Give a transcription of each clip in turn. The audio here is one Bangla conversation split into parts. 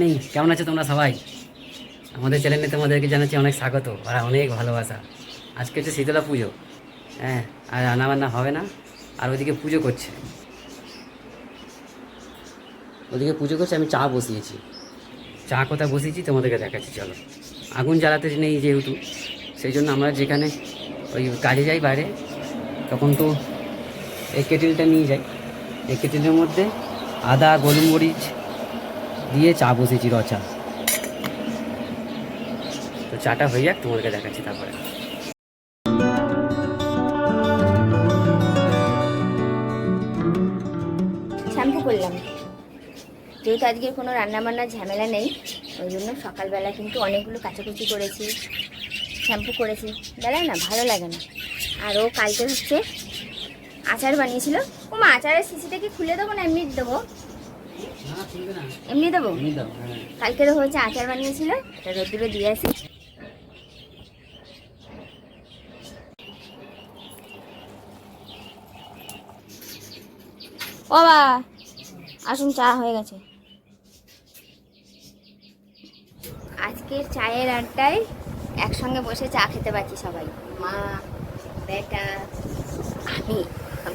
মর্নিং কেমন আছো তোমরা সবাই? আমাদের চ্যানেলে তোমাদেরকে জানাচ্ছি অনেক স্বাগত আর অনেক ভালোবাসা। আজকে হচ্ছে শীতলা পুজো। হ্যাঁ আর রান্নাবান্না হবে না, আর ওইদিকে পুজো করছে। ওদিকে পুজো করছে, আমি চা বসিয়েছি। চা কোথায় বসিয়েছি তোমাদেরকে দেখাচ্ছি, চলো। আগুন জ্বালাতে নেই যেহেতু, সেই জন্য আমরা যেখানে ওই কাজে যাই বাইরে, তখন তো এই কেটেলটা নিয়ে যাই। এই কেটেলের মধ্যে আদা, গোলমরিচ দিয়ে চা বসেছি র চা। তো চাটা হয়ে যাক তোমাদেরকে দেখাচ্ছি তারপরে। শ্যাম্পু করলাম। যেহেতু আজকে কোনো রান্নাবান্নার ঝামেলা নেই ওই জন্য সকালবেলা কিন্তু অনেকগুলো কাচাকুচি করেছি শ্যাম্পু করেছি। বেলায় না ভালো লাগে না। আর ও কালকে হচ্ছে আচার বানিয়েছিল। ও মা আচারের শিশিটা কি খুলে দেবো না এমনি দেবো? এমনি দেবো? কালকে তো হচ্ছে আচার বানিয়েছিল এটা রোদ্দুরে দিয়ে আসি। ও বা আসুন চা হয়ে গেছে। আজকের চায়ের আড্ডায় একসঙ্গে বসে চা খেতে পারছি সবাই। মা বেটা আমি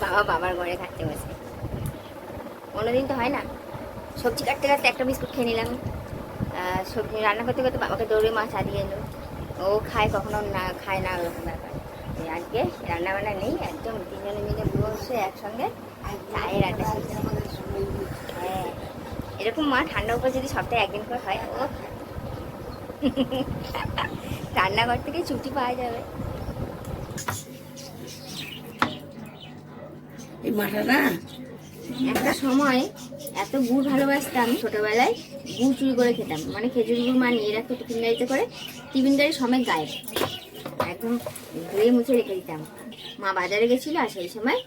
বাবা বাবার ঘরে খাচ্ছে বসে। কোনোদিন তো হয় না। সবজি কাটতে কাটতে একটা বিস্কুট খেয়ে নিলাম। সবজি রান্না করতে করতে বাবাকে দৌড়ে মাছ দিয়ে এলো। ও খায় কখনো না, খায় না ওরকম ব্যাপার। আজকে রান্না বান্না নেই, একদম তিনজনে মিলে বসে একসঙ্গে চায়ের আড্ডা। হ্যাঁ এরকম মা ঠান্ডার উপর যদি সপ্তাহে একদিন করে হয়, ও রান্নাঘর থেকে ছুটি পাওয়া যাবে। এই মাঠটা না একটা সময় এত গুড় ভালোবাসতাম ছোটবেলায়, গুড় চুরি করে খেতাম। মানে খেজুর গুড় মা নিয়ে রাখতো টিফিন গাড়িতে করে, টিফিন গাড়ি সময় গায়ে একদম ধুয়ে মুছে রেখে দিতাম। মা বাজারে গেছিল আর সেই সময়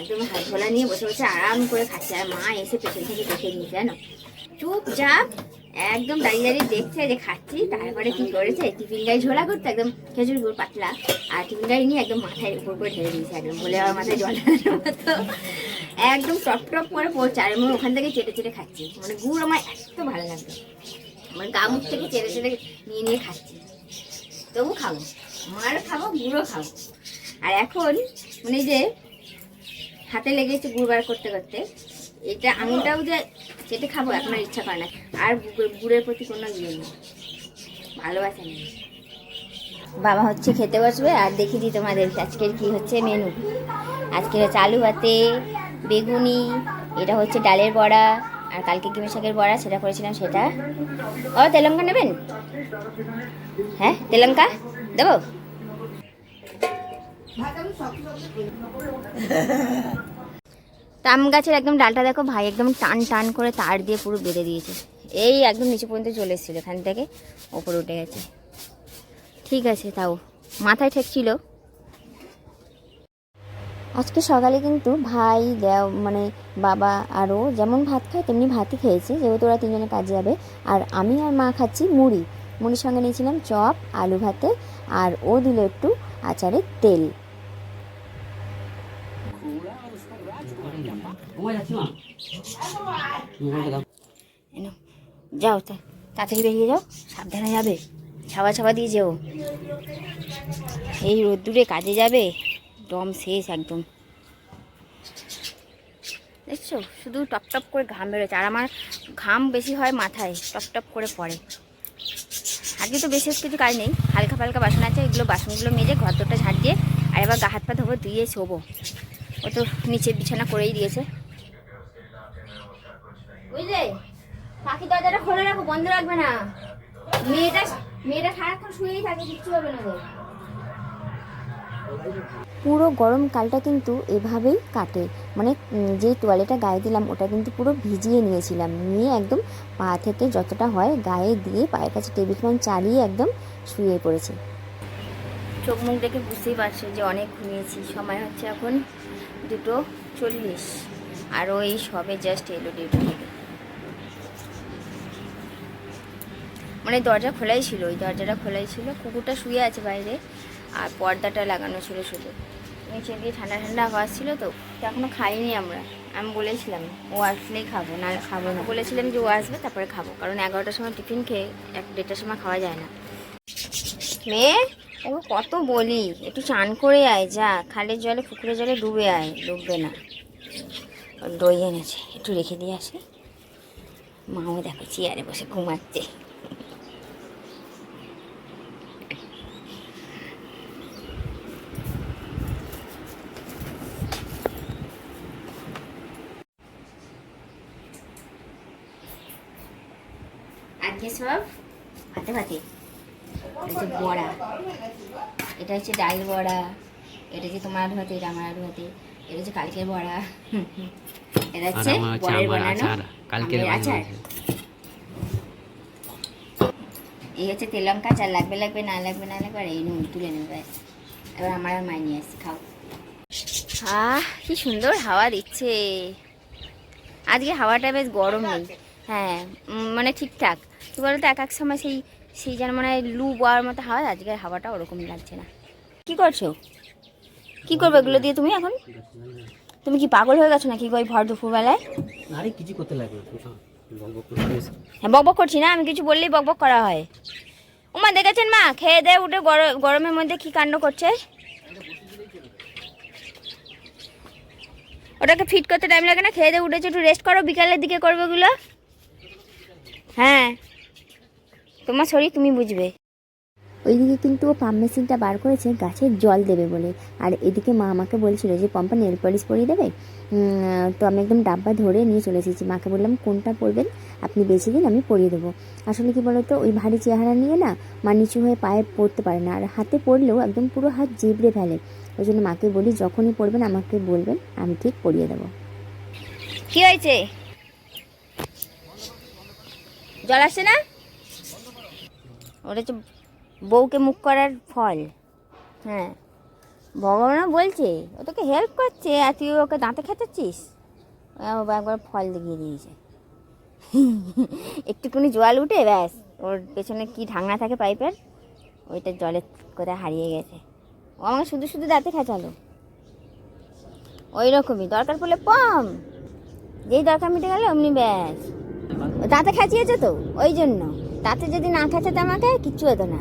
একদম হাত ঝোলা নিয়ে বসে বসে আরাম করে খাচ্ছে। আর মা এসে পেছন থেকে দেখে নিয়ে জানো? চুপচাপ একদম দাঁড়িয়ে দাঁড়িয়ে দেখছে যে খাচ্ছি, তারপরে কি করেছে? টিফিন গাড়ি ঝোলা করতে একদম খেজুর গুড় পাতলা, আর টিফিন গাড়ি নিয়ে একদম মাথায় উপর করে ঢেলে দিয়েছে একদম, বলে আমার মাথায় জল একদম টপ টপ করে পড়ছে, আর আমি ওখান থেকে চেটে চেটে খাচ্ছি। মানে গুড় আমার এত ভালো লাগতো মানে গামুর থেকে চেটে চেটে নিয়ে নিয়ে খাচ্ছি। তবু খাব মার খাব গুঁড়ো খাব। আর এখন মানে যে হাতে লেগেছে গুড় বার করতে করতে, এটা আঙুলটাও যে চেটে খাব এখন ইচ্ছা করে না। আর গুড়ের প্রতি কোনো ইয়ে নেই। ভালোবাসা নেই। বাবা হচ্ছে খেতে বসবে আর দেখি দিই তোমাদের আজকের কি হচ্ছে মেনু আজকে হচ্ছে আলু ভাতে বেগুনি এটা হচ্ছে ডালের বড়া আর কালকে কিমে শাকের বড়া সেটা করেছিলাম সেটা। ও তেলঙ্কা নেবেন? হ্যাঁ তেলঙ্কা দেবো? তাম গাছের একদম ডালটা দেখো ভাই একদম টান টান করে তার দিয়ে পুরো বেঁধে দিয়েছে। এই একদম নিচে পর্যন্ত চলে এসেছিল, এখান থেকে ওপরে উঠে গেছে। ঠিক আছে, তাও। মাথায় ঠেকছিল আজকে সকালে কিন্তু ভাই, দেও মানে বাবা আরও যেমন ভাত খায়, তেমনি ভাতই খেয়েছে। যেহেতু ওরা তিনজনে কাজে যাবে। আর আমি আর মা খাচ্ছি মুড়ি। মুড়ির সঙ্গে নিয়েছিলাম চপ, আলু ভাতে, আর ও দিল একটু আচারের তেল। যাও তা তাড়াতাড়ি বেরিয়ে যাও সাবধানে যাবে ছাওয়া ছাওয়া দিয়ে যেও। এই রোদ্দুরে কাজে যাবে দম শেষ একদম। দেখছ শুধু টপ টপ করে ঘাম বেরোচ্ছে আর আমার ঘাম বেশি হয় মাথায় টপ টপ করে পড়ে। আজকে তো বিশেষ কিছু কাজ নেই হালকা ফালকা বাসন আছে এগুলো বাসনগুলো মেজে ঘর দরটা ঝাড় দিয়ে আর এবার গা হাত পা ধোবো ধুয়ে শোবো। ও তো নিচে বিছানা করেই দিয়েছে। পাখি দরজাটা খোলা রাখো বন্ধ রাখবে না। মেয়েটা মেয়েটা সারাক্ষণ শুয়েই থাকে কিচ্ছু হবে না পুরো গরমকালটা কিন্তু এভাবেই কাটে। মানে যে তোয়ালেটা গায়ে দিলাম ওটা কিন্তু পুরো ভিজিয়ে নিয়েছিলাম। নিয়ে একদম পা থেকে যতটা হয় গায়ে দিয়ে পায়ের কাছে টেবিল ফ্যান চালিয়ে একদম শুয়ে পড়েছে। চোখ মুখ দেখে বুঝতেই পারছে যে অনেক ঘুমিয়েছি। সময় হচ্ছে এখন দুটো চল্লিশ। আর ওই সবে জাস্ট এলো ডিউটি থেকে। মানে দরজা খোলাই ছিল, ওই দরজাটা খোলাই ছিল, কুকুরটা শুয়ে আছে বাইরে আর পর্দাটা লাগানো ছিল শুধু। নিচে দিয়ে ঠান্ডা ঠান্ডা আওয়াজ ছিল তো এখনও খাইনি আমরা। আমি বলেছিলাম, ও আসলেই খাব, না খাব না। বলেছিলাম যে ও আসবে, তারপরে খাব, কারণ এগারোটার সময় টিফিন খেয়ে এক দেড়টার সময় খাওয়া যায় না। মেয়ে ও কত বলি, একটু চান করে আয়, যা, খালের জলে, পুকুরের জলে ডুবে আয়, ডুববে না। দই এনেছে, একটু রেখে দিয়ে আসে। মাও দেখো চেয়ারে বসে ঘুমাচ্ছে। আজকে সব হাতে ভাতে হচ্ছে বড়া। এটা হচ্ছে ডাল বড়া। এটা হচ্ছে তোমার আলু ভাতে এটা আমার আলু ভাতে। এটা হচ্ছে কালকের বড়া। এটা হচ্ছে বানানো। কালকের আচার। এই হচ্ছে তেল লঙ্কা চাল লাগবে লাগবে না লাগবে না লাগবে আর এই নুন তুলে নেবে এবার আমার আর মাই নিয়ে আসছি খাও। আহ কি সুন্দর হাওয়া দিচ্ছে। আজকে হাওয়াটা বেশ গরম নেই। হ্যাঁ মানে ঠিকঠাক। কি বলতো এক এক সময় সেই সেই যেন মানে লু বওয়ার মতো হাওয়া আজকে হাওয়াটা ওরকম লাগছে না। কি করছ? কি করবে এগুলো দিয়ে তুমি এখন? তুমি কি পাগল হয়ে গেছো নাকি ওই ভর দুপুরবেলায়? আরে কিছু করতে লাগবে না, তুই শোন, বক বক হ্যাঁ বকবক করছি না আমি কিছু বললেই বকবক করা হয়। ওমা দেখেছেন মা? খেয়ে দিয়ে উঠে গর- গরমের মধ্যে কি কাণ্ড করছে? ওটাকে ফিট করতে টাইম লাগে না খেয়ে দিয়ে উঠেছে একটু রেস্ট করো বিকালের দিকে করবে ওগুলো। হ্যাঁ। তোমার শরীর তুমি বুঝবে। ওইদিকে কিন্তু ও পাম্প মেশিনটা বার করেছে গাছের জল দেবে বলে। আর এদিকে মা আমাকে বলছিল যে পম্পা নেল পলিশ পরিয়ে দেবে? তো আমি একদম ডাব্বা ধরে নিয়ে চলে এসেছি। মাকে বললাম কোনটা পরবেন? আপনি বেশি দিন আমি পরিয়ে দেবো। আসলে কি বলতো ওই ভারী চেহারা নিয়ে না মা নিচু হয়ে পায়ে পড়তে পারে না। আর হাতে পড়লেও একদম পুরো হাত জিবড়ে ফেলে। ওই জন্য মাকে বলি যখনই পড়বেন আমাকে বলবেন আমি ঠিক পরিয়ে দেবো। কি হয়েছে? জল আসছে না? ওটা হচ্ছে বউকে মুখ করার ফল। হ্যাঁ। ভগবানও বলছে, ও তোকে হেল্প করছে, আর তুই ওকে দাঁতে খেতেছিস একবার ফল দেখিয়ে দিয়েছে। একটুকুনি জল উঠে ব্যাস, ওর পেছনে কি ঢাকনা থাকে পাইপের, ওইটা জলের কোথায় হারিয়ে গেছে। ও আমাকে শুধু শুধু দাঁতে খেঁচালো। ওই রকমই দরকার পড়লে পম, যেই দরকার মিটে গেল অমনি ব্যাস। দাঁতে খাচিয়েছে তো, ওই জন্য। দাঁতে যদি না খাচাতে আমাকে কিচ্ছু হতো না।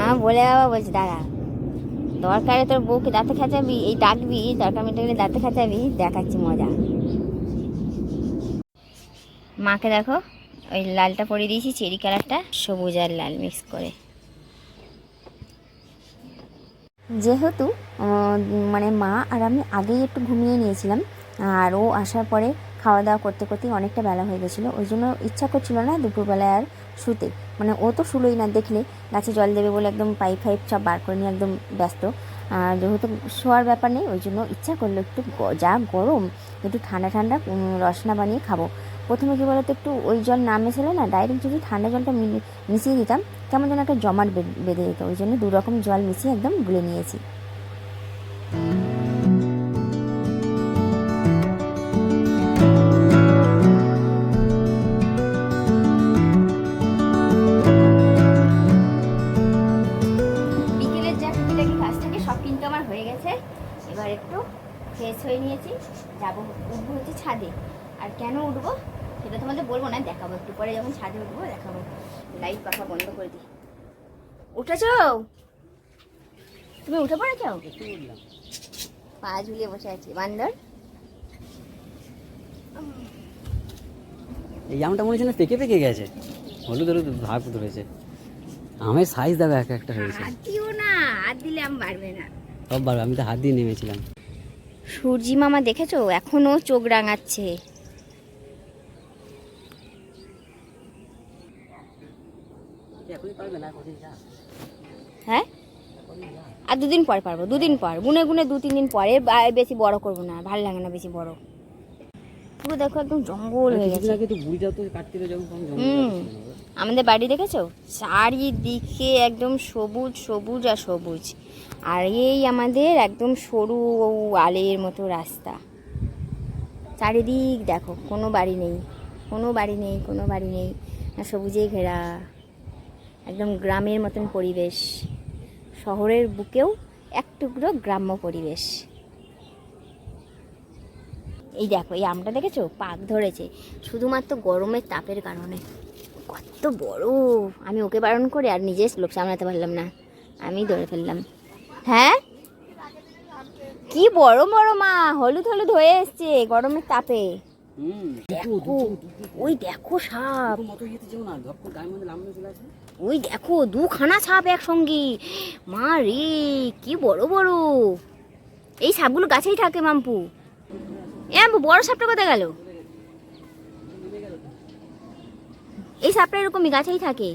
আমার বলে বাবা বলছি, দাঁড়া, দরকারে তোর বউকে দাঁতে খাঁচাবি, এই ডাকবি, দরকার মিটে গেলে দাঁতে খাঁচাবি, দেখাচ্ছি মজা। মাকে দেখো, ওই লালটা পরিয়ে দিয়েছি, চেরি কালারটা, সবুজ আর লাল মিক্স করে। যেহেতু মানে মা আর আমি আগেই একটু ঘুমিয়ে নিয়েছিলাম, আর ও আসার পরে খাওয়া দাওয়া করতে করতেই অনেকটা বেলা হয়ে গেছিল। ওই জন্য ইচ্ছা করছিল না দুপুরবেলায় আর শুতে। মানে ও তো শুলোই না, দেখলে গাছে জল দেবে বলে একদম পাইপ ফাইপ সব বার করে নিয়ে একদম ব্যস্ত। আর যেহেতু শোয়ার ব্যাপার নেই, ওই জন্য ইচ্ছা করল একটু যা গরম, একটু ঠান্ডা ঠান্ডা রসনা বানিয়ে খাব। প্রথমে কী বলতো, একটু ওই জল না মেশালে না ডাইরেক্ট যদি ঠান্ডা জলটা মিশিয়ে দিতাম, কেমন যেন একটা জমাট বেঁধে যেত ওই জন্য দু রকম জল মিশিয়ে একদম গুলে নিয়েছি। যাব উঠবো হচ্ছে ছাদে। আর কেন উঠবো? সেটা তোমাদের বলব না দেখাবো। একটু পরে যখন ছাদে উঠবো দেখাবো। লাইট পাখা বন্ধ করে দিই। উঠেছো? তুমি উঠে পড়েছো? পা ঝুলিয়ে বসে আছি। বান্দর? এই আমটা মনে হচ্ছে না পেকে পেকে গেছে। হলুদ হলুদ ভাগ ধরেছে। আমের সাইজ দেখো এক একটা হয়েছে। হাত দিও না হাত দিলে আম বাড়বে না। সব বার আমি তো হাত দিয়ে নেমেছিলাম। সূর্যি মামা দেখেছ? এখনও চোখ রাঙাচ্ছে। হ্যাঁ? আর দুদিন পর পারব, দুদিন পর। গুনে গুনে দু তিন দিন পরে বেশি বড় করব না, ভালো লাগে না বেশি বড়। পুরো দেখো একদম জঙ্গল হয়ে গেছে। আগে তো তো কাটতে যখন জঙ্গল? আমাদের বাড়ি দেখেছ? চারিদিকে একদম সবুজ সবুজ আর সবুজ। আর এই আমাদের একদম সরু আলের মতো রাস্তা। চারিদিক দেখো কোনো বাড়ি নেই কোনো বাড়ি নেই কোনো বাড়ি নেই। সবুজে ঘেরা একদম গ্রামের মতন পরিবেশ। শহরের বুকেও এক টুকরো গ্রাম্য পরিবেশ। এই দেখো এই আমটা দেখেছ? পাক ধরেছে। শুধুমাত্র গরমের তাপের কারণে। কত বড়। আমি ওকে বারণ করে আর নিজে লোক সামলাতে পারলাম না। আমি ধরে ফেললাম। হ্যাঁ? কি বড় বড় মা! হলুদ হলুদ হয়ে এসছে গরমের তাপে। দেখো ওই দেখো সাপ। ওই দেখো দুখানা সাপ একসঙ্গে। মা রে কি বড় বড়। এই সাপগুলো গাছেই থাকে মাম্পু। এ বড় সাপটা কোথায় গেল? এই সাপটা এরকমই গাছেই থাকে।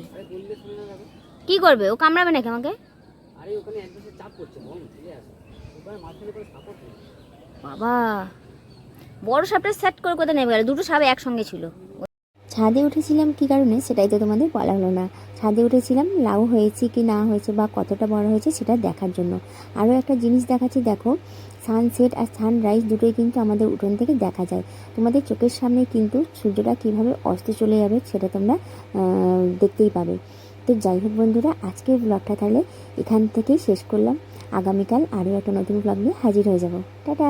কি করবে? ও কামড়াবে নাকি আমাকে? বাবা বড় সাপটা সেট করে কোথায় নেমে গেল? দুটো সাপ একসঙ্গে ছিল। ছাদে উঠেছিলাম কি কারণে সেটাই তো তোমাদের বলা হলো না। ছাদে উঠেছিলাম, লাউ হয়েছে কি না হয়েছে বা কতটা বড় হয়েছে সেটা দেখার জন্য। আরও একটা জিনিস দেখাচ্ছি, দেখো সানসেট আর সানরাইজ দুটোই কিন্তু আমাদের উঠোন থেকে দেখা যায়। তোমাদের চোখের সামনে কিন্তু সূর্যটা কীভাবে অস্ত চলে যাবে সেটা তোমরা দেখতেই পাবে। তো যাই হোক বন্ধুরা, আজকের ব্লগটা তাহলে এখান থেকেই শেষ করলাম। আগামীকাল আরও একটা নতুন ব্লগ নিয়ে হাজির হয়ে যাব। টাটা!